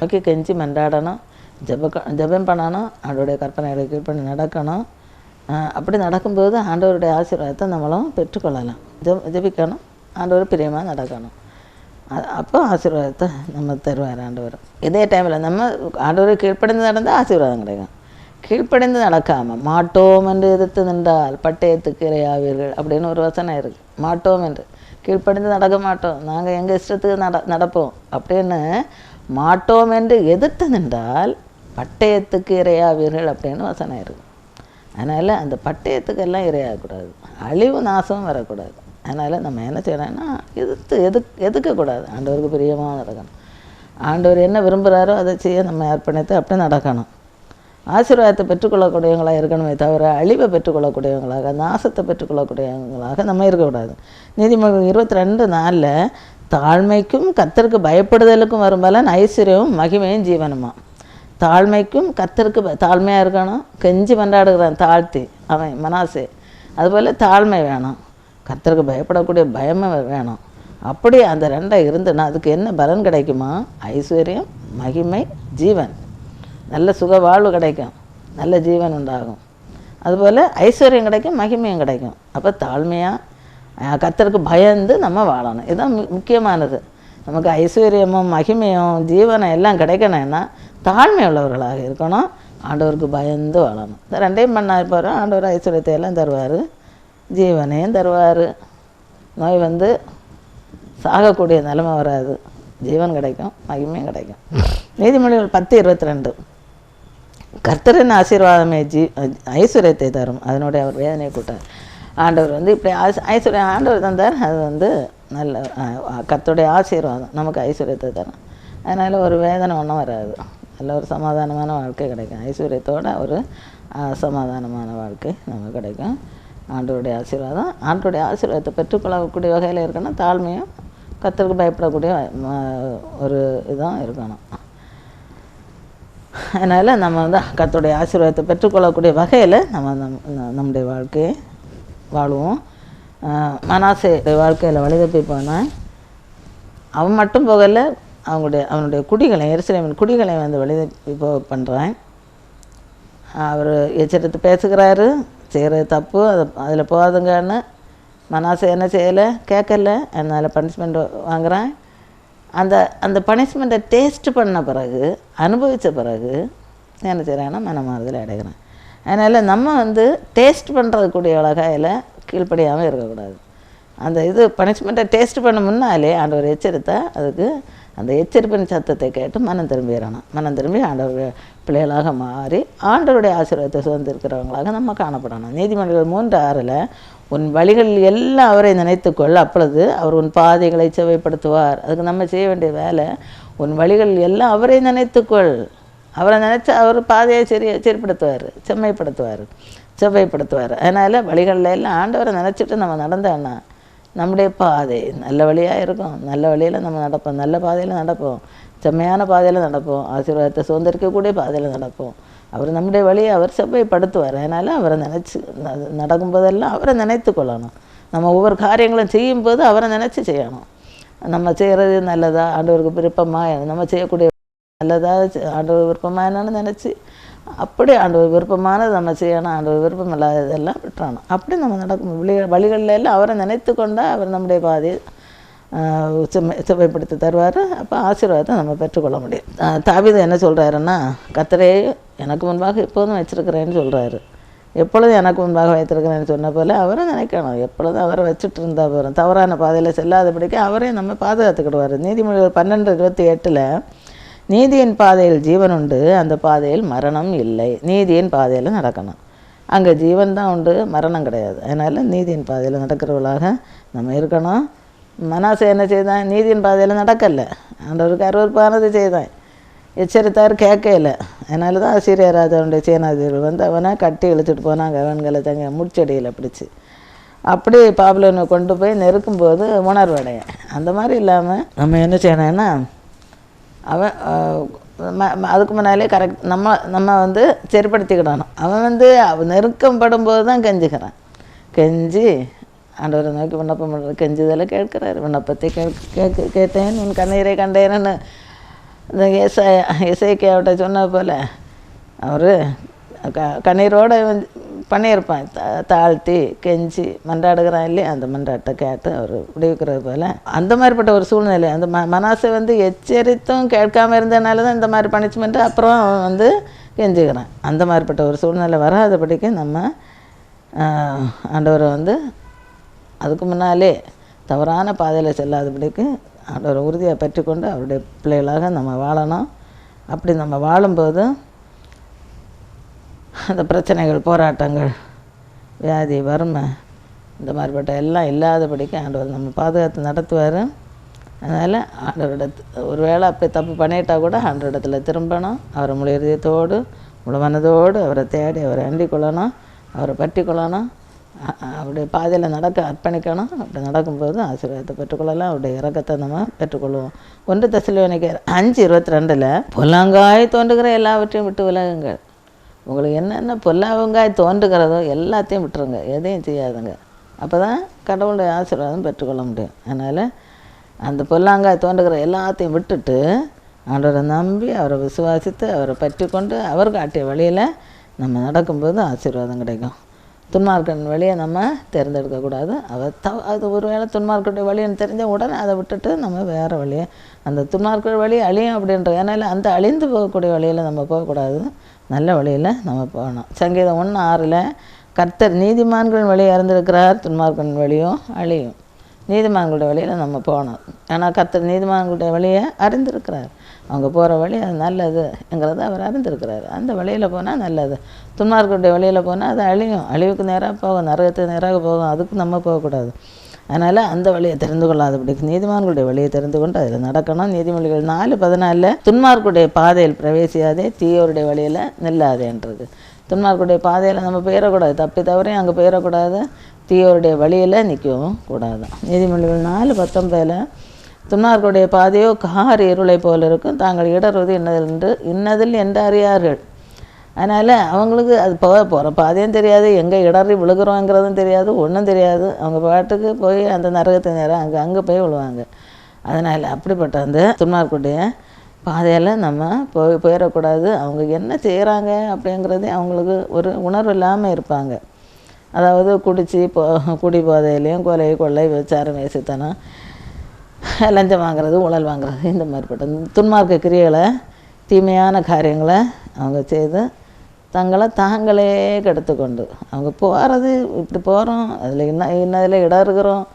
நோக்கி கெஞ்சி மன்றாடணும். ஜப ஜெபம் பண்ணணும். ஆண்டோடைய கற்பனைகளை கீழ்ப்பண்ணி நடக்கணும். அப்படி நடக்கும்போது ஆண்டவருடைய ஆசீர்வாதத்தை நம்மளும் பெற்றுக்கொள்ளலாம். ஜெப ஜெபிக்கணும். ஆண்டவர் பிரியமாக நடக்கணும். அப்போ ஆசீர்வாதத்தை நம்ம தருவார் ஆண்டவர். இதே டைமில் நம்ம ஆண்டவர் கீழ்ப்படிந்து நடந்தால் ஆசீர்வாதம் கிடைக்கும். கீழ்ப்படிந்து நடக்காமல் மாட்டோம் என்று எதிர்த்து நின்றால் பட்டயத்துக்கு இரையாவீர்கள் அப்படின்னு ஒரு வசனம் இருக்குது மாட்டோம் என்று. கீழ்ப்படிந்து நடக்க மாட்டோம். நாங்கள் எங்கள் இஷ்டத்துக்கு நட நடப்போம். அப்படின்னு மாட்டோம் என்று எதிர்த்து நின்றால் பட்டயத்துக்கு இரையாவீர்கள் அப்படின்னு வசனம் இருக்குது. அதனால் அந்த பட்டயத்துக்கெல்லாம் இரையாகக்கூடாது. அழிவு நாசமும் வரக்கூடாது. அதனால் நம்ம என்ன செய்யணும்னா எதிர்த்து எதுக் எதுக்கக்கூடாது ஆண்டவருக்கு பிரியமாக நடக்கணும் ஆண்டவர் என்ன விரும்புகிறாரோ அதை செய்ய நம்ம அர்ப்பணித்து அப்படி நடக்கணும். ஆசீர்வாதத்தை பெற்றுக்கொள்ளக்கூடியவங்களாக இருக்கணுமே தவிர அழிவை பெற்றுக்கொள்ளக்கூடியவங்களாக நாசத்தை பெற்றுக்கொள்ளக்கூடியவங்களாக நம்ம இருக்கக்கூடாது. நீதிமன்றம் இருபத்தி ரெண்டு நாளில் தாழ்மைக்கும் கத்தருக்கு பயப்படுதலுக்கும் வரும் பலன் ஐஸ்வர்யமும் மகிமையும் ஜீவனுமா? தாழ்மைக்கும் கத்தருக்கு தாழ்மையாக இருக்கணும். கெஞ்சி மன்றாடுகிறான் தாழ்த்தி அவன் மனாசே. அதுபோல் தாழ்மை வேணும். கத்தருக்கு பயப்படக்கூடிய பயமும் வேணும். அப்படி அந்த ரெண்டை இருந்துன்னா அதுக்கு என்ன பலன் கிடைக்குமா? ஐஸ்வர்யம் மகிமை ஜீவன். நல்ல சுக வாழ்வு கிடைக்கும். நல்ல ஜீவன் உண்டாகும். அதுபோல் ஐஸ்வர்யம் கிடைக்கும் மகிமையும் கிடைக்கும். அப்போ தாழ்மையாக கத்தருக்கு பயந்து நம்ம வாழணும். இதுதான் முக்கியமானது. நமக்கு ஐஸ்வர்யமும் மகிமையும் ஜீவனம் எல்லாம் கிடைக்கணும்னா தாழ்மை உள்ளவர்களாக இருக்கணும். ஆண்டவருக்கு பயந்து வாழணும். இந்த ரெண்டையும் பண்ணா இருப்பார் ஆண்டவர் ஐஸ்வர்யத்தை எல்லாம் தருவார். ஜீவனையும் தருவார். நோய் வந்து சாகக்கூடிய நிலைமை வராது. ஜீவன் கிடைக்கும் மகிமையும் கிடைக்கும். நீதிமொழிகள் பத்து இருபத்தி ரெண்டு கர்த்தரின் ஆசீர்வாதமே ஜீ ஐஸ்வர்யத்தை தரும். அதனுடைய அவர் வேதனையை கூட்டார். ஆண்டவர் வந்து இப்படி ஆஸ் ஐஸ்வர்யம் ஆண்டவர் தந்தார். அது வந்து நல்ல கத்துடைய ஆசீர்வாதம். நமக்கு ஐஸ்வர்யத்தை தரும். அதனால் ஒரு வேதனை ஒன்றும் வராது. நல்ல ஒரு சமாதானமான வாழ்க்கை கிடைக்கும். ஐஸ்வர்யத்தோட ஒரு சமாதானமான வாழ்க்கை நமக்கு கிடைக்கும். ஆண்டவருடைய ஆசீர்வாதம். ஆண்டோடைய ஆசீர்வாதத்தை பெற்றுக்கொள்ளக்கூடிய வகையில் இருக்கணும். தாழ்மையும் கத்தருக்கு பயப்படக்கூடிய ஒரு இதான் இருக்கணும். அதனால் நம்ம வந்து கத்தோடைய ஆசீர்வாதத்தை பெற்றுக்கொள்ளக்கூடிய வகையில் நம்ம நம் ந- நம்முடைய வாழ்க்கையை வாழுவோம். மனாசே வாழ்க்கையில் வழித போய் போனால் அவன் மட்டும் போகல அவங்களுடைய அவனுடைய குடிகளை எரிசிலேமன் குடிகளை வந்து வழிதப்பி போக பண்ணுறான் அவர் எச்சரித்து பேசுகிறாரு செய்கிறது தப்பு அதை அதில் போகாதுங்கன்னு. மனாசை என்ன செய்யலை? கேட்கல அதனால் பனிஷ்மெண்ட் வாங்குகிறேன் அந்த அந்த பனிஷ்மெண்ட்டை டேஸ்ட் பண்ண பிறகு அனுபவித்த பிறகு என்ன செய்கிறாங்கன்னா மனமாறுதல் அடைகிறேன். அதனால் நம்ம வந்து டேஸ்ட் பண்ணுறதுக்கூடிய வகையில் கீழ்ப்படியாமல் இருக்கக்கூடாது. அந்த இது பனிஷ்மெண்ட்டை டேஸ்ட் பண்ண முன்னாலே ஆண்டவர் எச்சரித்தா அதுக்கு அந்த எச்சரிப்பின் சத்தத்தை கேட்டு மனம் திரும்பிடணும் மனம் திரும்பி ஆண்டவர் பிள்ளைகளாக மாறி ஆண்டவருடைய ஆசீர்வாதத்தை சுதந்திருக்கிறவங்களாக நம்ம காணப்படணும். நீதிமன்றங்கள் மூன்று ஆறில் உன் வழிகள் எல்லாம் அவரை நினைத்துக்கொள் அப்பொழுது அவர் உன் பாதைகளை செவைப்படுத்துவார் அதுக்கு நம்ம செய்ய வேண்டிய வேலை உன் வழிகள் எல்லாம் அவரை நினைத்துக்கொள் அவரை நினச்சா அவர் பாதையை சரி சரிப்படுத்துவார் செம்மைப்படுத்துவார் செவ்வைப்படுத்துவார். அதனால் வழிகளில் எல்லாம் ஆண்டவரை நினச்சிட்டு நம்ம நடந்தோன்னா நம்முடைய பாதை நல்ல வழியாக இருக்கும். நல்ல வழியில் நம்ம நடப்போம். நல்ல பாதையில் நடப்போம். செம்மையான பாதையில் நடப்போம். ஆசீர்வாதத்தை சுதந்திரிக்கக்கூடிய பாதையில் நடப்போம். அவர் நம்முடைய வழியை அவர் செவ்வைப்படுத்துவார். அதனால் அவரை நினச்சி நடக்கும்போதெல்லாம் அவரை நினைத்து கொள்ளணும். நம்ம ஒவ்வொரு காரியங்களும் செய்யும்போது அவரை நினச்சி செய்யணும். நம்ம செய்கிறது நல்லதா? ஆண்டவருக்கு விருப்பமாக நம்ம செய்யக்கூடிய நல்லதாக ஆண்டவர் விருப்பமா என்னன்னு நினச்சி அப்படி ஆண்டவர் விருப்பமானது நம்ம செய்யணும் ஆண்டவர் விருப்பம் இல்லாததெல்லாம் விட்டுறணும் அப்படி நம்ம நடக்கும் வழி வழிகளில் எல்லாம் அவரை நினைத்து கொண்டால் அவர் நம்முடைய பாதையை செம்மை செம்மைப்படுத்தி தருவார் அப்போ ஆசீர்வாதத்தை நம்ம பெற்றுக்கொள்ள முடியும் தாவிதம் என்ன சொல்கிறாருன்னா கத்தரே எனக்கு முன்பாக எப்போதும் வச்சிருக்கிறேன்னு சொல்கிறாரு எப்பொழுதும் எனக்கு முன்பாக வைத்திருக்கிறேன்னு சொன்ன போல அவரை நினைக்கணும் எப்பொழுதும் அவரை வச்சுட்டு இருந்தால் போகிறோம் தவறான பாதையில் செல்லாதபடிக்கு அவரையும் நம்ம பாதுகாத்துக்கிடுவார் நீதிமொழிகள் பன்னெண்டு இருபத்தி எட்டில் நீதியின் பாதையில் ஜீவன் உண்டு அந்த பாதையில் மரணம் இல்லை. நீதியின் பாதையில் நடக்கணும். அங்கே ஜீவன் தான் உண்டு மரணம் கிடையாது. அதனால் நீதியின் பாதையில் நடக்கிறவளாக நம்ம இருக்கணும். மனாசை என்ன செய்தான்? நீதியின் பாதையில் நடக்கலை. ஆண்டவருக்கு அருவறுப்பானது செய்தான். எச்சரித்தார் கேட்கல அதனால தான் ஆசிரியராஜாவுடைய ராஜாவுடைய வந்து அவனை கட்டி இழுத்துட்டு போனாங்க. அவன்களை தங்க முடிச்சடியில் பிடிச்சி. அப்படி பாப்புலனை கொண்டு போய் நெருக்கும்போது உணர்வடைய. அந்த மாதிரி இல்லாமல் நம்ம என்ன செய்யணும்னா அவன் ம- அதுக்கு முன்னாலே கரெக்ட் நம்ம நம்ம வந்து சரிப்படுத்திக்கிடணும். அவன் வந்து அவன் நெருக்கம் படும்போது தான் கெஞ்சுக்கிறான் கெஞ்சி ஆண்டவரை நோக்கி விண்ணப்பம் பண்ணுறது கெஞ்சுதெல்லாம் கேட்குறாரு. விண்ணப்பத்தை கேட்க கேட்க கேட்டேன். உன் கண்ணீரை கண்டேனன்னு இந்த இசை இசைக்கியாவிட்ட சொன்ன போல் அவர் க கண்ணீரோடு வந்து பண்ணியிருப்பான். தா தாழ்த்தி கெஞ்சி மன்றாடுகிறான் இல்லையா? அந்த மன்றாட்டை கேட்டு அவர் விடுவிக்கிறது போல். அந்த மாதிரிப்பட்ட ஒரு சூழ்நிலை. அந்த ம மனசை வந்து எச்சரித்தும் கேட்காம இருந்ததுனால தான் இந்த மாதிரி பனிஷ்மெண்ட்டு அப்புறம் வந்து கெஞ்சுக்கிறான் அந்த மாதிரிப்பட்ட ஒரு சூழ்நிலை வராதபடிக்கு நம்ம ஆண்டவரை வந்து அதுக்கு முன்னாலே தவறான பாதையில் செல்லாதபடிக்கு ஆண்டவரை உறுதியாக பற்றிக்கொண்டு அவருடைய பிள்ளைகளாக நம்ம வாழணும். அப்படி நம்ம வாழும்போது அந்த பிரச்சனைகள் போராட்டங்கள் வியாதி வறுமை இந்த மாதிரிப்பட்ட எல்லாம் இல்லாதபடிக்கு ஆண்டவர் நம்ம பாதுகாத்து நடத்துவார். அதனால் ஆண்டவரோட ஒரு வேளை அப்படி தப்பு பண்ணிட்டா கூட ஆண்டவரிடத்துல திரும்பணும். அவரை முழு இதயத்தோடு முழு மனதோடு அவரை தேடி அவரை அண்டி கொள்ளணும் அவரை பற்றி கொள்ளணும் அவருடைய பாதையில் நடக்க அர்ப்பணிக்கணும். அப்படி நடக்கும்போது ஆசீர்வாதத்தை பெற்றுக்கொள்ளலாம். அவருடைய இறக்கத்தை நம்ம பெற்றுக்கொள்வோம். ஒன்று தசிலுவனைக்கு அஞ்சு இருபத்தி ரெண்டில் புல்லாங்காய் தோன்றுகிற எல்லாவற்றையும் விட்டு விலகுங்கள். உங்களுக்கு என்னென்ன பொல்லாவங்காய் தோன்றுகிறதோ எல்லாத்தையும் விட்டுருங்க. எதையும் செய்யாதுங்க. அப்போ தான் கடவுளுடைய ஆசீர்வாதம் பெற்றுக்கொள்ள முடியும். அதனால் அந்த பொல்லாங்காய் தோன்றுகிற எல்லாத்தையும் விட்டுட்டு அவரை நம்பி அவரை விசுவாசித்து அவரை பற்றி கொண்டு அவர் காட்டிய வழியில் நம்ம நடக்கும்போது ஆசீர்வாதம் கிடைக்கும். துன்மார்க்கன் வழியை நம்ம தேர்ந்தெடுக்கக்கூடாது அவர் த அது ஒரு வேளை துன்மார்க்கனுடைய வழின்னு தெரிஞ்ச உடனே அதை விட்டுட்டு நம்ம வேறு வழியை அந்த துன்மார்க்க வழி அழியும் அப்படின்ற ஏன்னால் அந்த அழிந்து போகக்கூடிய வழியில் நம்ம போகக்கூடாது. நல்ல வழியில் நம்ம போகணும். சங்கீதம் ஒன்று ஆறில் கர்த்தர் நீதிமான்கள் வழி அறிந்திருக்கிறார் துன்மார்க்கன் வழியும் அழியும். நீதிமான்களுடைய வழியில் நம்ம போகணும். ஏன்னா கர்த்தர் நீதிமான்களுடைய வழியை அறிந்திருக்கிறார். அவங்க போகிற வழி அது நல்லதுங்கிறத அவர் அறிந்திருக்கிறார். அந்த வழியில் போனால் நல்லது. துன்மார்களுடைய வழியில் போனால் அது அழியும். அழிவுக்கு நேராக போகும் நரகத்துக்கு நேராக போகும். அதுக்கு நம்ம போகக்கூடாது. அதனால் அந்த வழியை தெரிந்து கொள்ளாதபடிக்கு நீதிமான்களுடைய வழியை தெரிந்து கொண்டு அதில் நடக்கணும். நீதிமொழிகள் நாலு பதினாலில் துன்மார்க்குடைய பாதையில் பிரவேசியாதே தீயோருடைய வழியில் நில்லாதேன்றது துன்மார்க்குடைய பாதையில் நம்ம போயிடக்கூடாது தப்பி தவறையும் அங்கே போயிடக்கூடாது தீயோருடைய வழியில் நிற்கவும் கூடாது. நீதிமொழிகள் நாலு பத்தொன்பதில் துன்மார்க்குடைய பாதையோ கார் இருளை போல் இருக்கும். தாங்கள் இடறுவது என்னது என்று இன்னதில் என்று அறியார்கள். அதனால் அவங்களுக்கு அது போக போகிற பாதையும் தெரியாது? எங்கே இடறி விழுகிறோங்கிறதும் தெரியாது ஒன்றும் தெரியாது. அவங்க பாட்டுக்கு போய் அந்த நரகத்தை நேரம் அங்கே அங்கே போய் விழுவாங்க. அதனால் அப்படிப்பட்ட அந்த துன்மார்க்குடைய பாதையில் நம்ம போய் போயிடக்கூடாது. அவங்க என்ன செய்கிறாங்க அப்படிங்கிறது அவங்களுக்கு ஒரு உணர்வு இல்லாமல் இருப்பாங்க. அதாவது குடிச்சு போ குடி போதையிலையும் கொலை கொள்ளை விசாரம் வேசித்தனம் லஞ்சம் வாங்குறது ஊழல் வாங்குறது இந்த மாதிரிப்பட்ட துன்மார்க்க கிரியைகளை தீமையான காரியங்களை அவங்க செய்து தங்களை தாங்களே கெடுத்துக்கொண்டு. அவங்க போகிறது இப்படி போகிறோம் அதில் என்ன இன்னதில் இடம் இருக்கிறோம்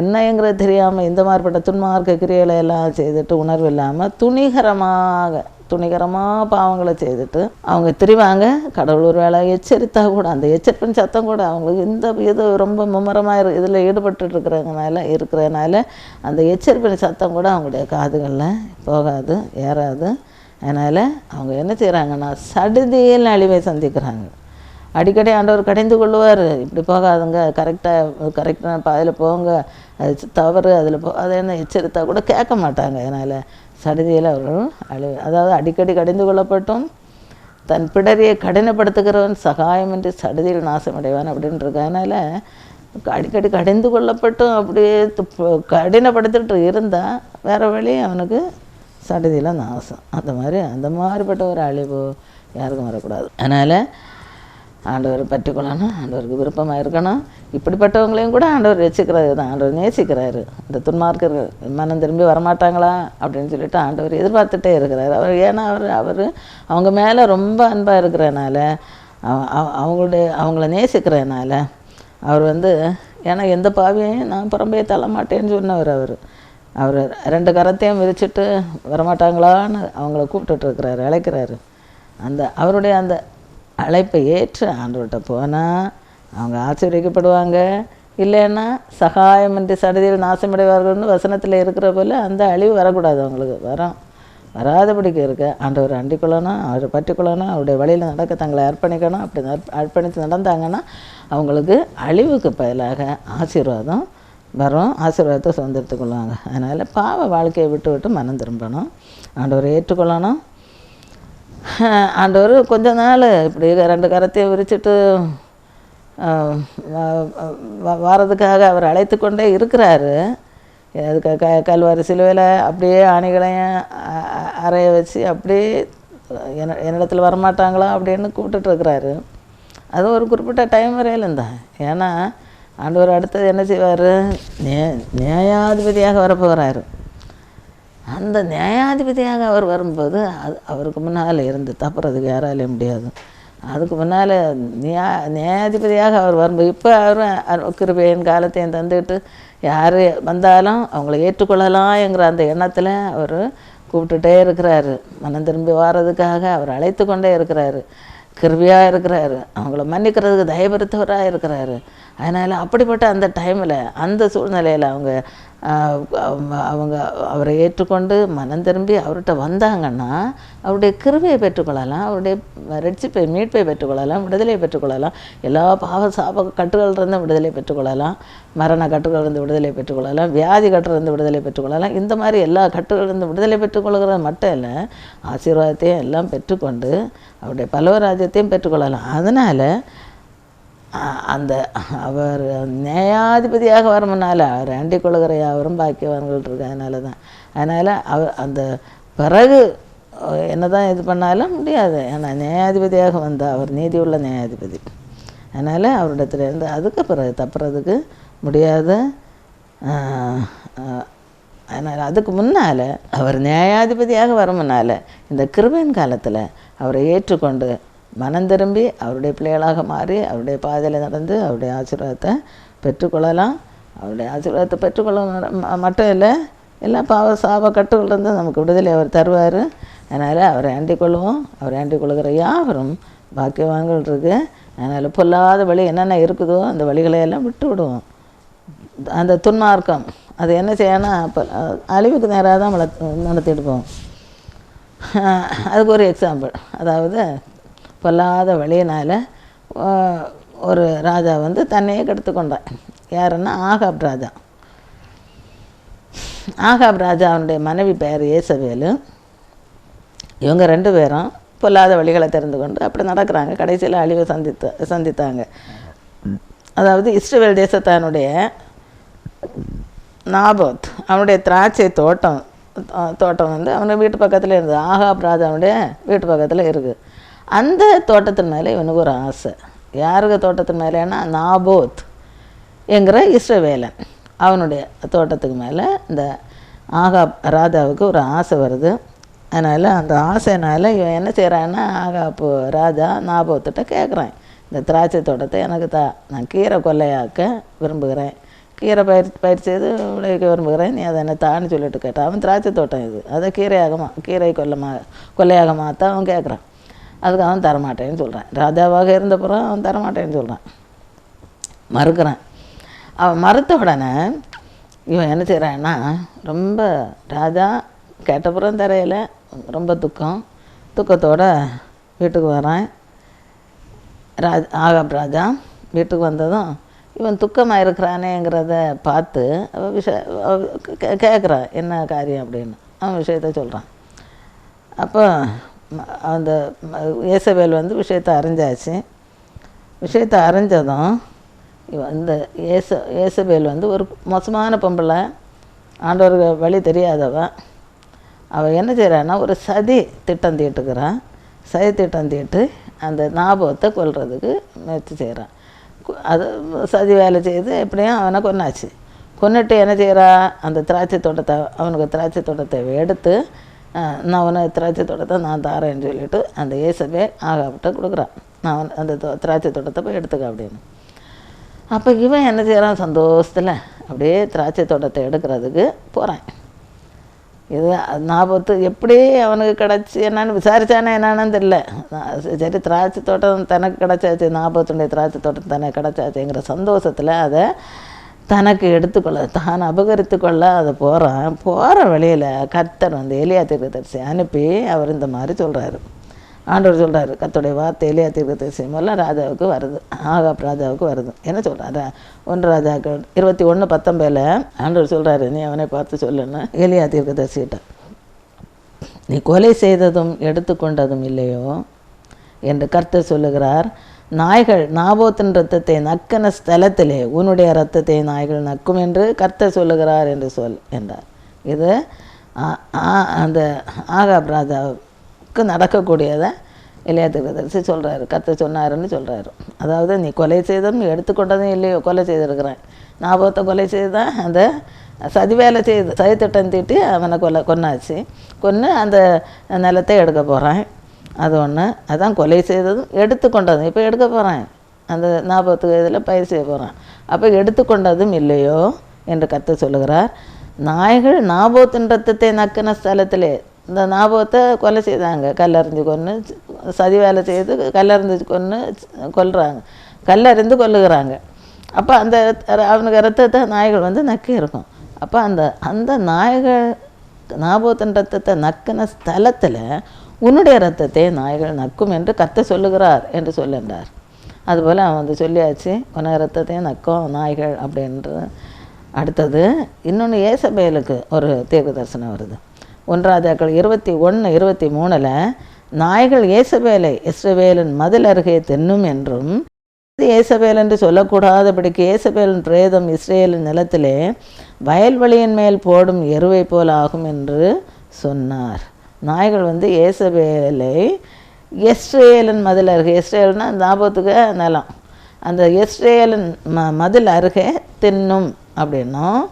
என்னங்கிறது தெரியாமல் இந்த மாதிரிப்பட்ட துன்மார்க்க கிரியலை எல்லாம் செய்துட்டு உணர்வு இல்லாமல் துணிகரமாக துணிகரமாக பாவங்களை செய்துட்டு அவங்க திரிவாங்க. கடவுள் ஒரு வேலை எச்சரித்தா கூட அந்த எச்சரிப்பின் சத்தம் கூட அவங்களுக்கு இந்த இது ரொம்ப மும்முரமாக இரு இதில் ஈடுபட்டு இருக்கிறதுனால இருக்கிறதுனால அந்த எச்சரிப்பின் சத்தம் கூட அவங்களுடைய காதுகளில் போகாது ஏறாது. அதனால் அவங்க என்ன செய்கிறாங்கன்னா சடுதியில் அழிவை சந்திக்கிறாங்க. அடிக்கடி ஆண்டவர் கடைந்து கொள்வார். இப்படி போகாதுங்க. கரெக்டாக கரெக்டான பாதையில் போங்க. அது தவறு அதில் போ அதை என்ன எச்சரித்தா கூட கேட்க மாட்டாங்க. அதனால் சடுதியில் அவர்கள் அழிவு அதாவது அடிக்கடி கடிந்து கொள்ளப்பட்டும். தன் பிடரியை கடினப்படுத்துகிறவன் சகாயமின்றி சடுதியில் நாசமடைவான் அப்படின்றது. அதனால் அடிக்கடி கடிந்து கொள்ளப்பட்டும். அப்படியே கடினப்படுத்திட்டு இருந்தால் வேறு வழி அவனுக்கு சடுதியில் நாசம். அந்த மாதிரி அந்த மாதிரிப்பட்ட ஒரு அழிவு யாருக்கும் வரக்கூடாது. அதனால் ஆண்டவரை பற்றிக்கொள்ளணும் ஆண்டவருக்கு விருப்பமாக இருக்கணும். இப்படிப்பட்டவங்களையும் கூட ஆண்டவர் ரசிக்கிறாரு தான். ஆண்டவர் நேசிக்கிறாரு. இந்த துன்மார்க்கர்கள் மனம் திரும்பி வரமாட்டாங்களா? அப்படின்னு சொல்லிட்டு ஆண்டவர் எதிர்பார்த்துட்டே இருக்கிறார். அவர் ஏன்னா அவர் அவர் அவங்க மேலே ரொம்ப அன்பாக இருக்கிறனால அவங்களுடைய அவங்கள நேசிக்கிறனால அவர் வந்து ஏன்னா எந்த பாவியையும் நான் புறம்பே தள்ள மாட்டேன்னு சொன்னவர் அவர். அவர் ரெண்டு கரத்தையும் விரிச்சிட்டு வரமாட்டாங்களான்னு அவங்கள கூப்பிட்டுட்ருக்கிறாரு அழைக்கிறாரு. அந்த அவருடைய அந்த அழைப்பை ஏற்று ஆண்டவர்கிட்ட போனால் அவங்க ஆச்சரியப்படுவாங்க இல்லைன்னா சகாயமின்றி சடுதியில் நாசமடைவார்கள்னு வசனத்தில் இருக்கிற போல அந்த அழிவு வரக்கூடாது அவங்களுக்கு. வரோம். வராதபடிக்கு இருக்க ஆண்டவர் அண்டிக்கொள்ளணும் அவரை பற்றிக்கொள்ளணும் அவருடைய வழியில் நடக்க தங்களை அர்ப்பணிக்கணும். அப்படி அர்ப்பணித்து நடந்தாங்கன்னா அவங்களுக்கு அழிவுக்கு பதிலாக ஆசீர்வாதம் வரும் ஆசீர்வாதத்தை சுதந்திரத்துக் கொள்வாங்க அதனால் பாவ வாழ்க்கையை விட்டு விட்டு மனம் திரும்பணும். ஆண்டவரை ஏற்றுக்கொள்ளணும். ஆண்டவர் கொஞ்ச நாள் இப்படி ரெண்டு கரத்தையும் விரிச்சிட்டு வாரதுக்காக அவர் அழைத்து கொண்டே இருக்கிறாரு. அதுக்கு க கல்வாரி சிலுவையில் அப்படியே ஆணிகளையும் அறைய வச்சு அப்படியே என்ன என்னிடத்தில் வரமாட்டாங்களா அப்படின்னு கூப்பிட்டுட்டு இருக்கிறாரு. அது ஒரு குறிப்பிட்ட டைம் வரையிலும் தான் ஏன்னா ஆண்டவர் அடுத்தது என்ன செய்வார்? நே நியாயாதிபதியாக வரப்போகிறாரு. அந்த நியாயாதிபதியாக அவர் வரும்போது அது அவருக்கு முன்னால் இருந்து தப்புறதுக்கு யாராலையும் முடியாது. அதுக்கு முன்னால் நியா நியாயாதிபதியாக அவர் வரும்போது இப்போ அவர் கிருபையின் காலத்தையும் தந்துட்டு யார் வந்தாலும் அவங்கள ஏற்றுக்கொள்ளலாம்ங்கிற அந்த எண்ணத்தில் அவர் கூப்பிட்டுட்டே இருக்கிறாரு. மனம் திரும்பி வாரதுக்காக அவர் அழைத்து கொண்டே இருக்கிறாரு. கிருபியாக இருக்கிறாரு. அவங்கள மன்னிக்கிறதுக்கு தயபெருத்தவராக இருக்கிறாரு. அதனால் அப்படிப்பட்ட அந்த டைமில் அந்த சூழ்நிலையில் அவங்க அவங்க அவரை ஏற்றுக்கொண்டு மனம் திரும்பி அவர்கிட்ட வந்தாங்கன்னா அவருடைய கிருவையை பெற்றுக்கொள்ளலாம் அவருடைய ரட்சிப்பை மீட்பை பெற்றுக்கொள்ளலாம் விடுதலை பெற்றுக்கொள்ளலாம் எல்லா பாவ சாப கட்டுகளிலிருந்து விடுதலை பெற்றுக்கொள்ளலாம் மரண கட்டுகளிலிருந்து விடுதலை பெற்றுக்கொள்ளலாம் வியாதி கட்டுலேருந்து விடுதலை பெற்றுக்கொள்ளலாம் இந்த மாதிரி எல்லா கட்டுகளிலிருந்து விடுதலை பெற்றுக்கொள்கிறது மட்டும் இல்லை ஆசீர்வாதத்தையும் எல்லாம் பெற்றுக்கொண்டு அவருடைய பலவராஜ்யத்தையும் பெற்றுக்கொள்ளலாம். அதனால் அந்த அவர் நியாயாதிபதியாக வரமுன்னால் அவர் ஆண்டி கொள்கிற யாவரும் பாக்கியவான்கள் இருக்கு அதனால தான் அதனால் அவர் அந்த பிறகு என்ன தான் இது பண்ணாலும் முடியாது. ஏன்னா நியாயாதிபதியாக வந்தால் அவர் நீதி உள்ள நியாயாதிபதி அதனால் அவரிடத்துல இருந்து அதுக்கு பிறகு தப்புறதுக்கு முடியாது அதனால் அதுக்கு முன்னால் அவர் நியாயாதிபதியாக வர முன்னால் இந்த கிருபையின் காலத்தில் அவரை ஏற்றுக்கொண்டு மனம் திரும்பி அவருடைய பிள்ளைகளாக மாறி அவருடைய பாதையில் நடந்து அவருடைய ஆசீர்வாதத்தை பெற்றுக்கொள்ளலாம். அவருடைய ஆசீர்வாதத்தை பெற்றுக்கொள்ள ம- மட்டும் இல்லை எல்லா பாவ சாப கட்டுகளிலிருந்து நமக்கு விடுதலை அவர் தருவார். அதனால் அவரை ஆண்டிக் கொள்வோம். அவரை ஆண்டிக் கொள்கிற யாவரும் பாக்கியவான்கள் இருக்குது அதனால் பொல்லாத வழி என்னென்ன இருக்குதோ அந்த வழிகளை எல்லாம் விட்டு விடுவோம். அந்த துன்மார்க்கம் அது என்ன செய்யணும் அப்போ அழிவுக்கு நேராக தான் வள நடத்திட்டு போவோம். அதுக்கு ஒரு எக்ஸாம்பிள் அதாவது பொல்லாத வழியினால் ஒரு ராஜா வந்து தன்னையே கெடுத்து கொண்டான் யாருன்னா ஆகாப் ராஜா. ஆகாப் ராஜா அவனுடைய மனைவி பெயர் ஏசவேலு இவங்க ரெண்டு பேரும் பொல்லாத வழிகளை தெரிந்து கொண்டு அப்படி நடக்கிறாங்க. கடைசியில் அழிவை சந்தித்த சந்தித்தாங்க. அதாவது இஸ்ரேல் தேசத்தானுடைய நாபத் அவனுடைய திராட்சை தோட்டம் தோட்டம் வந்து அவனுடைய வீட்டு பக்கத்தில் இருந்தது. ஆகாப் ராஜாவுடைய வீட்டு பக்கத்தில் இருக்குது அந்த தோட்டத்தின் மேலே இவனுக்கு ஒரு ஆசை. யாருக்கு தோட்டத்தின் மேலேனா நாபோத் என்கிற இஸ்ரவேலன். அவனுடைய தோட்டத்துக்கு மேலே இந்த ஆகா ராஜாவுக்கு ஒரு ஆசை வருது. அதனால் அந்த ஆசைனால் இவன் என்ன செய்கிறான்னா ஆகாப்பு ராஜா நாபோத்திட்ட கேட்குறான் இந்த திராட்சை தோட்டத்தை எனக்கு தா நான் கீரை கொல்லையாக்க விரும்புகிறேன். கீரை பயிர் பயிர் செய்து விளைவிக்க விரும்புகிறேன். நீ அதை என்ன தான்னு சொல்லிட்டு கேட்டான் அவன் திராட்சை தோட்டம் இது. அதை கீரையாகமா கீரை கொல்லமா கொல்லையாக தான் அவன் கேட்குறான் அதுக்கு அவன் தரமாட்டேன்னு சொல்கிறான் ராஜாவாக இருந்தப்புறம் அவன் தரமாட்டேன்னு சொல்கிறான் மறுக்கிறான். அவன் மறுத்த உடனே இவன் என்ன செய்கிறான்னா ரொம்ப ராஜா கேட்டப்புறம் தரையில் ரொம்ப துக்கம். துக்கத்தோட வீட்டுக்கு வரான் ராஜ் ஆகாப் ராஜா வீட்டுக்கு வந்ததும் இவன் துக்கமாக இருக்கிறானேங்கிறத பார்த்து அவ விஷ கேட்குறான் என்ன காரியம் அப்படின்னு. அவன் விஷயத்த சொல்கிறான் அப்போ அந்த இயேசவேல் வந்து விஷயத்தை அறிஞ்சாச்சு. விஷயத்தை அறிஞ்சதும் இந்த ஏச ஏசபேல் வந்து ஒரு மோசமான பொம்பளை. ஆண்டவருக்கு வழி தெரியாதவ. அவள் என்ன செய்கிறான்னா ஒரு சதி திட்டம் தீட்டுக்கிறான் சதி திட்டம் தீட்டு அந்த ஞாபகத்தை கொல்றதுக்கு முயற்சி செய்கிறான் அது சதி வேலை செய்து எப்படியும் அவனை கொன்னாச்சு. கொன்னுட்டு என்ன செய்கிறா அந்த திராட்சை தோட்டத்தை அவனுக்கு திராட்சை தோட்டத்தை எடுத்து அஹ், நான் உன திராட்சை தோட்டத்தை நான் தாரேன்னு சொல்லிட்டு அந்த ஏசபே ஆகாவிட்ட கொடுக்குறான். நான் அந்த தோ- திராட்சை தோட்டத்தை போய் எடுத்துக்க அப்படின்னு. அப்போ இவன் என்ன செய்கிறான் சந்தோஷத்தில் அப்படியே திராட்சை தோட்டத்தை எடுக்கிறதுக்கு போகிறான் இது ஞாபகத்து எப்படி அவனுக்கு கிடச்சி என்னன்னு விசாரித்தானே என்னன்னு தெரியல. நான் சரி திராட்சை தோட்டம் தனக்கு கிடச்சாச்சு ஞாபகத்துடைய திராட்சை தோட்டம் தனக்கு கிடச்சாச்சுங்கிற சந்தோஷத்தில் அதை தனக்கு எடுத்துக்கொள்ள தான் அபகரித்து கொள்ள அதை போகிறான் போகிற வழியில் கர்த்தர் வந்து எலியா தீர்க்கதரிசி அனுப்பி அவர் இந்த மாதிரி சொல்கிறாரு ஆண்டவர் சொல்கிறாரு கர்த்தருடைய வார்த்தை எலியா தீர்க்கதரிசி மூலம் ராஜாவுக்கு வருது ஆகாப் ராஜாவுக்கு வருது. என்ன சொல்கிறாரு ஒன்று ராஜாக்கள் இருபத்தி ஒன்று பத்தொம்பதில் ஆண்டவர் சொல்கிறாரு நீ அவனை பார்த்து சொல்லுன்னு எலியா தீர்க்கதரிசிகிட்ட. நீ கொலை செய்ததும் எடுத்துக்கொண்டதும் இல்லையோ? என்று கர்த்தர் சொல்லுகிறார் நாய்கள் நாபோத்தின் ரத்தத்தை நக்கின ஸ்தலத்திலே உன்னுடைய ரத்தத்தை நாய்கள் நக்கும் என்று கர்த்தர் சொல்லுகிறார் என்று சொல் என்றார். இது ஆ- ஆ- அந்த ஆகாப் ராஜாவுக்கு நடக்கக்கூடியதை இல்லையா திருதரிசி சொல்கிறாரு கத்த சொன்னாருன்னு சொல்கிறாரு அதாவது நீ கொலை செய்ததும் எடுத்துக்கொண்டதும் இல்லையோ கொலை செய்திருக்கிறேன். ஞாபகத்தை கொலை செய்தான் அந்த சதி வேலை செய்து சதித்திட்டம் தீட்டி அவனை கொலை கொன்னாச்சு. கொன்று அந்த நிலத்தை எடுக்க போகிறேன் அது ஒன்று அதான் கொலை செய்ததும் எடுத்துக்கொண்டதும். இப்போ எடுக்க போகிறேன் அந்த ஞாபகத்துக்கு இதில் பயிர் செய்ய போகிறான் அப்போ எடுத்துக்கொண்டதும் இல்லையோ என்று கற்று சொல்லுகிறார். நாய்கள் நாபோத்தின் ரத்தத்தை நக்கின ஸ்தலத்திலே இந்த ஞாபகத்தை கொலை செய்தாங்க. கல்லறிஞ்சு கொன்று சதி வேலை செய்து கல்லறிஞ்சு கொன்று கொல்கிறாங்க கல்லறிந்து கொல்லுகிறாங்க. அப்போ அந்த அவனுக்கு ரத்தத்தை நாய்கள் வந்து நக்கி இருக்கும் அப்போ அந்த அந்த நாய்கள் நாபோத்தன் ரத்தத்தை நக்கின ஸ்தலத்தில் உன்னுடைய ரத்தத்தை நாய்கள் நக்கும் என்று கத்த சொல்லுகிறார் என்று சொல்லுன்றார் அதுபோல் அவன் வந்து சொல்லியாச்சு உன ரத்தத்தையும் நக்கும் நாய்கள் அப்படின்றது அடுத்தது இன்னொன்று ஏசபேலுக்கு ஒரு தீர்க்க தரிசனம் வருது. ஒன்றாதாக்கள் இருபத்தி ஒன்று இருபத்தி மூணில் நாய்கள் ஏசபேலை இஸ்ரவேலின் மதில் அருகே தின்னும் என்றும் ஏசபேல் என்று சொல்லக்கூடாதபடிக்கு ஏசபேலின் பிரேதம் இஸ்ரேலின் நிலத்திலே வயல்வெளியின் மேல் போடும் எருவை போல் ஆகும் என்று சொன்னார். நாய்கள் வந்து ஏசபேலை எஸ்ரேலின் மதில் அருகே எஸ்ரேல்னா ஞாபகத்துக்கு நிலம். அந்த எஸ்ரேலின் ம மதில் அருகே தின்னும் அப்படின்னும்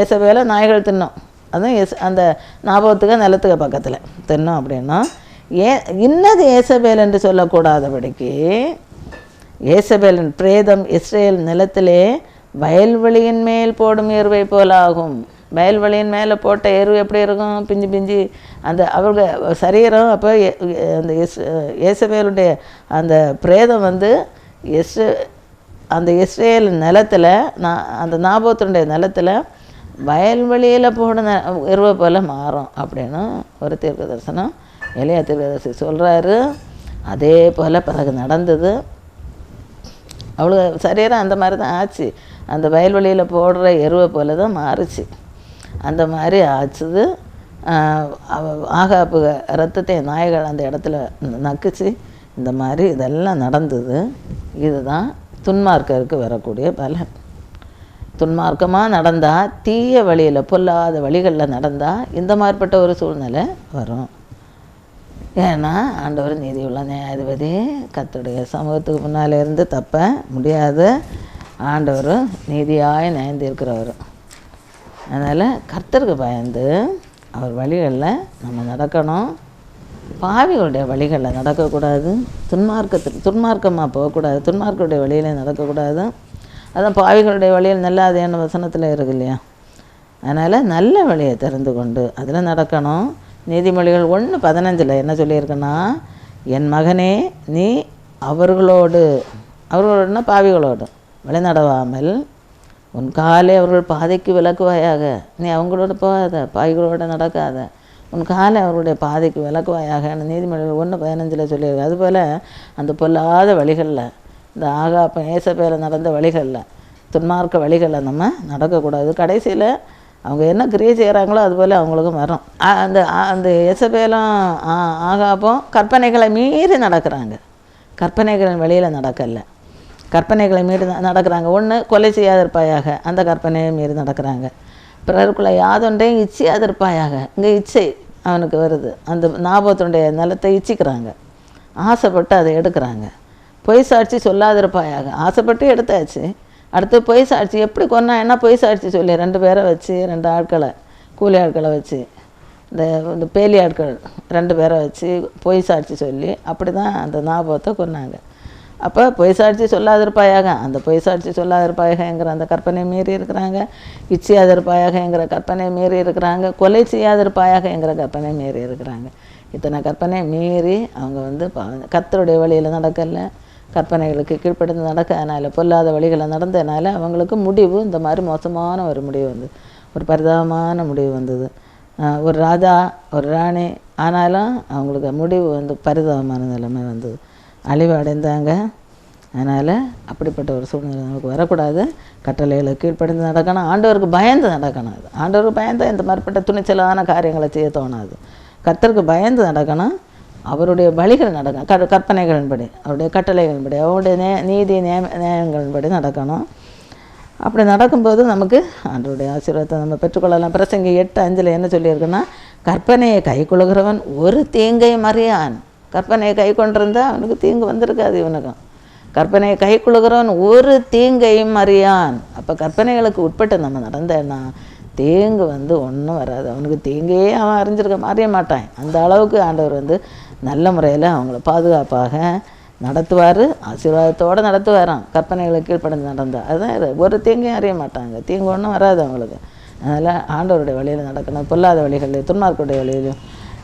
ஏசபேல நாய்கள் தின்னும். அதுவும் எஸ் அந்த ஞாபகத்துக்கு நிலத்துக்கு பக்கத்தில் தின்னும் அப்படின்னா ஏ இன்னது ஏசபேல் என்று சொல்லக்கூடாதபடிக்கு ஏசபேலின் பிரேதம் இஸ்ரேல் நிலத்திலே வயல்வெளியின் மேல் போடும் எருவை போல ஆகும் வயல்வெளியின் மேலே போட்ட எருவு எப்படி இருக்கும்? பிஞ்சு பிஞ்சு. அந்த அவர்கள் சரீரம் அப்போ அந்த எஸ் இயேசபேலுடைய அந்த பிரேதம் வந்து எஸ் அந்த இஸ்ரேல் நிலத்தில் நான் அந்த நாபோத்தனுடைய நிலத்தில் வயல்வெளியில் போன எருவை போல் மாறும் அப்படின்னு ஒரு தீர்க்க தரிசனம் இளைய தீர்க்கதரிசி சொல்கிறாரு அதே போல் பிறகு நடந்தது. அவளுக்கு சரீரம் அந்த மாதிரி தான் ஆச்சு. அந்த வயல்வெளியில் போடுற எருவை போல தான் மாறுச்சு. அந்த மாதிரி ஆச்சுது. ஆஹ் ஆகாப்பு ரத்தத்தை நாய்கள் அந்த இடத்துல நக்குச்சு. இந்த மாதிரி இதெல்லாம் நடந்தது. இதுதான் துன்மார்க்கருக்கு வரக்கூடிய பலன். துன்மார்க்கமாக நடந்தால் தீய வழியில் பொல்லாத வழிகளில் நடந்தால் இந்த மாதிரிப்பட்ட ஒரு சூழ்நிலை வரும். ஏன்னா ஆண்டவர் நீதியுள்ள நியாயாதிபதி கத்துடைய சமூகத்துக்கு முன்னால் இருந்து தப்ப முடியாது ஆண்டவர் நீதியாய் இருக்கிறவர். அதனால் கர்த்தருக்கு பயந்து அவர் வழிகளில் நம்ம நடக்கணும். பாவிகளுடைய வழிகளில் நடக்கக்கூடாது. துன்மார்க்கத்தில் துன்மார்க்கமாக போகக்கூடாது. துன்மார்க்கருடைய வழியில் நடக்கக்கூடாது. அதான் பாவிகளுடைய வழியில் நல்லாதேன்னு என்ன வசனத்தில் இருக்கு இல்லையா? அதனால் நல்ல வழியை தெரிந்து கொண்டு அதில் நடக்கணும். நீதிமொழிகள் ஒன்று பதினஞ்சில் என்ன சொல்லியிருக்குன்னா என் மகனே நீ அவர்களோடு அவர்களோடுனா பாவிகளோடு வழிநடவாமல் உன் காலை அவர்கள் பாதைக்கு விளக்குவாயாக. நீ அவங்களோட போகாத பாவிகளோட நடக்காத. உன் காலை அவர்களுடைய பாதைக்கு விளக்குவாயாகன்னு நீதிமொழிகள் ஒன்று பதினஞ்சில் சொல்லியிருக்கு. அதுபோல் அந்த பொல்லாத வழிகளில் இந்த ஆகாப்பம் ஏசப்பேல நடந்த வழிகளில் துன்மார்க்க வழிகளில் நம்ம நடக்கக்கூடாது. கடைசியில் அவங்க என்ன கிரியை செய்கிறாங்களோ அதுபோல் அவங்களுக்கும் வரும். அந்த அந்த எசபேலும் ஆ- கற்பனைகளை மீறி நடக்கிறாங்க. கற்பனைகளின் வழியில் நடக்கலை. கற்பனைகளை மீறி ந- நடக்கிறாங்க. ஒன்று கொலை செய்யாதிருப்பாயாக. அந்த கற்பனையை மீறி நடக்கிறாங்க. பிறருக்குள்ள யாதொன்றையும் இச்சையாதிருப்பாயாக. இங்கே இச்சை அவனுக்கு வருது. அந்த ஞாபகத்தினுடைய நிலத்தை இச்சிக்கிறாங்க. ஆசைப்பட்டு அதை எடுக்கிறாங்க. பொய் சாட்சி சொல்லாதிருப்பாயாக. ஆசைப்பட்டு எடுத்தாச்சு. அடுத்து பொய் சாட்சி எப்படி கொன்னா என்ன பொய் சாட்சி சொல்லி? ரெண்டு பேரை வச்சு ரெண்டு ஆட்களை கூலி ஆட்களை வச்சு இந்த இந்த பேலி ஆட்கள் ரெண்டு பேரை வச்சு பொய் சாட்சி சொல்லி அப்படி தான் அந்த ஞாபகத்தை கொன்னாங்க. அப்போ பொய் சாட்சி சொல்லாதிருப்பாயாக? அந்த பொய் சாட்சி சொல்லாதிருப்பாயகங்கிற அந்த கற்பனை மீறி இருக்கிறாங்க. இச்சியாதிருப்பாயகங்கிற கற்பனை மீறி இருக்கிறாங்க. கொலை செய்யாதிருப்பாயகங்கிற கற்பனை மீறி இருக்கிறாங்க. இத்தனை கற்பனை மீறி அவங்க வந்து பா- வழியில் நடக்கலை. கற்பனைகளுக்கு கீழ்ப்படிந்து நடக்காதனால பொல்லாத வழிகளில் நடந்ததுனால அவங்களுக்கு முடிவு இந்த மாதிரி மோசமான ஒரு முடிவு வந்து ஒரு பரிதாபமான முடிவு வந்தது. ஒரு ராஜா ஒரு ராணி ஆனாலும் அவங்களுக்கு முடிவு வந்து பரிதாபமான நிலைமை வந்தது. அழிவு அடைந்தாங்க அதனால் அப்படிப்பட்ட ஒரு சூழ்நிலை நமக்கு வரக்கூடாது. கட்டளைகளை கீழ்ப்படிந்து நடக்கணும். ஆண்டவருக்கு பயந்து நடக்கணும் அது. ஆண்டவருக்கு பயந்து இந்த மாதிரிப்பட்ட துணிச்சலான காரியங்களை செய்ய தோணாது. கத்தருக்கு பயந்து நடக்கணும். அவருடைய வழிகள் நடக்கணும். க கற்பனைகளின்படி அவருடைய கட்டளைகளின்படி அவருடைய நே நீதி நியம நியாயங்களின்படி நடக்கணும். அப்படி நடக்கும்போது நமக்கு அதனுடைய ஆசீர்வாதத்தை நம்ம பெற்றுக்கொள்ளலாம். பிரசங்க எட்டு அஞ்சில் என்ன சொல்லியிருக்குன்னா கற்பனையை கை கொள்கிறவன் ஒரு தீங்கை மறியான். கற்பனையை கை கொண்டிருந்தால் அவனுக்கு தீங்கு வந்திருக்காது இவனுக்கும். கற்பனையை கை கொள்கிறவன் ஒரு தீங்கையும் அறியான் அப்போ கற்பனைகளுக்கு உட்பட்டு நம்ம நடந்தேன்னா தேங்கு வந்து ஒன்றும் வராது. அவனுக்கு தேங்கையே அவன் அறிஞ்சிருக்க மாறிய மாட்டான். அந்த அளவுக்கு ஆண்டவர் வந்து நல்ல முறையில் அவங்கள பாதுகாப்பாக நடத்துவார் ஆசீர்வாதத்தோடு நடத்துவாராம். கற்பனைகளை கீழ்ப்படைந்து நடந்தால் அதுதான் ஒரு தேங்கையும் அறிய மாட்டாங்க. தீங்கு ஒன்றும் வராது அவங்களுக்கு. அதனால் ஆண்டவருடைய வழியில் நடக்கணும். பொல்லாத வழிகளில் துன்மார்க்குடைய வழியிலும்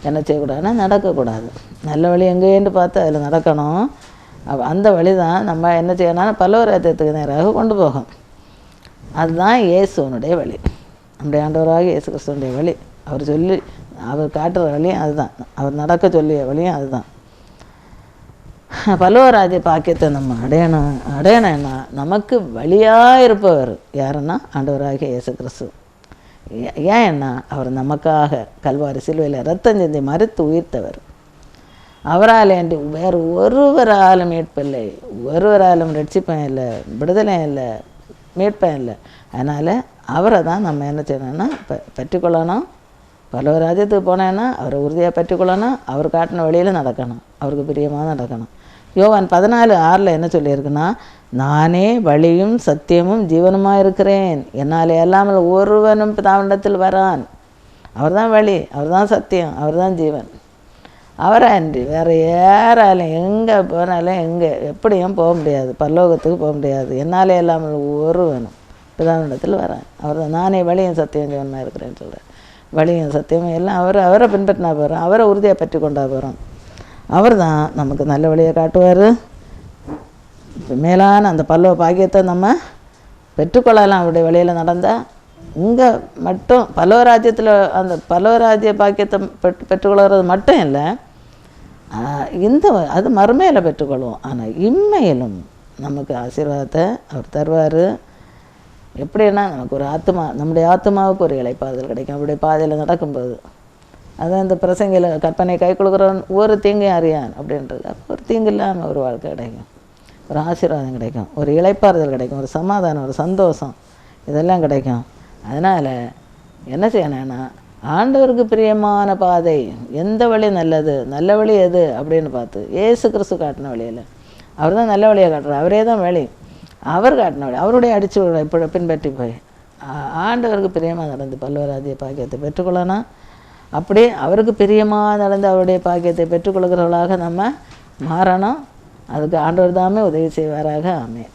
என்ன செய்யக்கூடாதுன்னா நடக்கக்கூடாது. நல்ல வழி எங்கேன்னு பார்த்து அதில் நடக்கணும். அந்த வழி தான் நம்ம என்ன செய்யணும்னா பல்லவராஜ்யத்துக்கு நேராக கொண்டு போகும். அதுதான் இயேசுவனுடைய வழி. நம்முடைய ஆண்டவராக இயேசு கிறிஸ்துவனுடைய வழி. அவர் சொல்லி அவர் காட்டுற வழியும் அதுதான். அவர் நடக்க சொல்லிய வழியும் அதுதான். பல்லவராஜ பாக்கியத்தை நம்ம அடையணும். அடையணும்னா நமக்கு வழியாக இருப்பவர் யாருன்னா ஆண்டவராகிய இயேசு கிறிஸ்து ஏ- ஏன்னா அவர் நமக்காக கல்வாரி சிலுவையில் ரத்தம் செஞ்சு மறுத்து உயிர்த்தவர். அவரால் என்று வேறு ஒருவராலும் மீட்பில்லை. ஒருவராலும் ரட்சிப்பேன் இல்லை. விடுதலை இல்லை. மீட்பேன் இல்லை. அதனால் அவரை தான் நம்ம என்ன செய்யணும்னா ப பெற்றுக்கொள்ளணும். பல ராஜ்யத்துக்கு போனேன்னா அவரை உறுதியாக பெற்றுக்கொள்ளணும். அவர் காட்டின வழியில் நடக்கணும். அவருக்கு பிரியமாக நடக்கணும். யோவான் பதினாலு ஆறில் என்ன சொல்லியிருக்குன்னா நானே வழியும் சத்தியமும் ஜீவனுமாக இருக்கிறேன். என்னால் இல்லாமல் ஒருவனும் தாவண்டத்தில் வரான். அவர் தான் வழி அவர் தான் சத்தியம் அவர் தான் ஜீவன். அவரை அன்றி வேறு யாராலும் எங்கே போனாலும் எங்கே எப்படியும் போக முடியாது. பல்லோகத்துக்கு போக முடியாது. என்னாலே இல்லாமல் ஒருவனும். பிதாவிடத்தில் வரேன். அவர் தான் நானே வழியும் சத்தியம் ஜீவனாக இருக்கிறேன்னு சொல்கிறேன் வழியும் சத்தியம் எல்லாம் அவர் அவரை பின்பற்றினா போகிறோம் அவரை உறுதியாக பற்றி கொண்டா போகிறோம் அவர் தான் நமக்கு நல்ல வழியை காட்டுவார். மேலான அந்த பல்லவ பாக்கியத்தை நம்ம பெற்றுக்கொள்ளலாம். அவருடைய வழியில் நடந்தால் இங்கே மட்டும் பல்லவ ராஜ்யத்தில் அந்த பல்லவ ராஜ்ய பாக்கியத்தை பெற்று பெற்றுக்கொள்கிறது மட்டும் இல்லை. இந்த அது மறுமையில் பெற்றுக்கொள்வோம். ஆனால் இம்மையிலும் நமக்கு ஆசீர்வாதத்தை அவர் தருவார். எப்படின்னா நமக்கு ஒரு ஆத்மா நம்முடைய ஆத்மாவுக்கு ஒரு இலைப்பாதல் கிடைக்கும். அப்படி பாதையில் நடக்கும்போது. அதான் இந்த பிரசங்கில கற்பனை கை கொடுக்குறவன் ஒரு தீங்கையும் அறியான் அப்படின்றது. அப்போ ஒரு தீங்கு இல்லாமல் ஒரு வாழ்க்கை கிடைக்கும். ஒரு ஆசீர்வாதம் கிடைக்கும். ஒரு இழைப்பாறுதல் கிடைக்கும். ஒரு சமாதானம் ஒரு சந்தோஷம் இதெல்லாம் கிடைக்கும். அதனால் என்ன செய்யணும்னா ஆண்டவருக்கு பிரியமான பாதை எந்த வழி நல்லது நல்ல வழி எது அப்படின்னு பார்த்து ஏசு கிறிஸ்து காட்டின வழியில். அவர் தான் நல்ல வழியை காட்டுறார். அவரே தான் வழி. அவர் காட்டின அவருடைய அடிச்சு இப்போ பின்பற்றி போய். ஆண்டவருக்கு பிரியமாக நடந்து பல்வராஜ்ய பாக்கியத்தை பெற்றுக்கொள்ளணும் அப்படியே அவருக்கு பிரியமாக நடந்து அவருடைய பாக்கியத்தை பெற்றுக்கொள்கிறவர்களாக நம்ம மாறணும். அதுக்கு ஆண்டவர் தாமே உதவி செய்வாராக. அமையும்